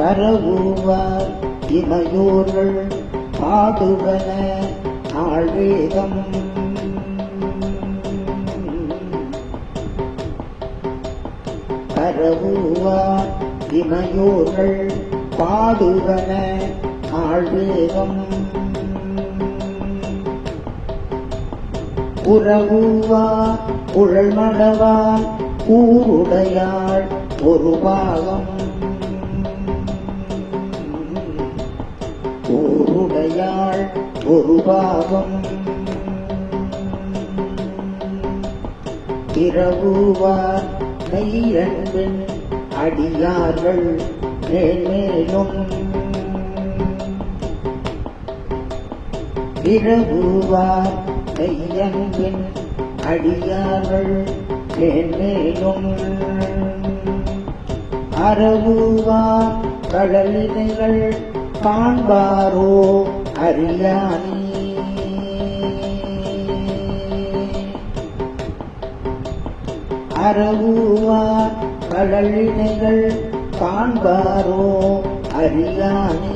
பரவுவார் இமையோர்கள் பாடுவன ஆழ்வேதம் பரவுவார் இமையோர்கள் பாடுவன ஆழ்வேதம் உறவுவார் உழல் மடவார் ஊருடையாள் ஒரு பாகம். உடையாள் ஒரு பாவம். இரவுவார் கைரண்டின் அடியார்கள் மேலும் இரவுவார் கையன்பின் அடியார்கள் மேலும் அறவுவார் கடலினைகள் காண்பாரோ அறியானே அறவுவார் கடலினைகள் காண்பாரோ அறியானே